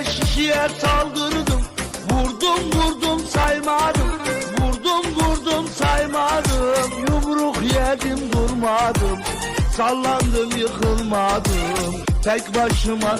beş kişiye saldırdım. Vurdum vurdum saymadım. Vurdum vurdum saymadım. Yumruk yedim durmadım. Sallandım yıkılmadım. Tek başıma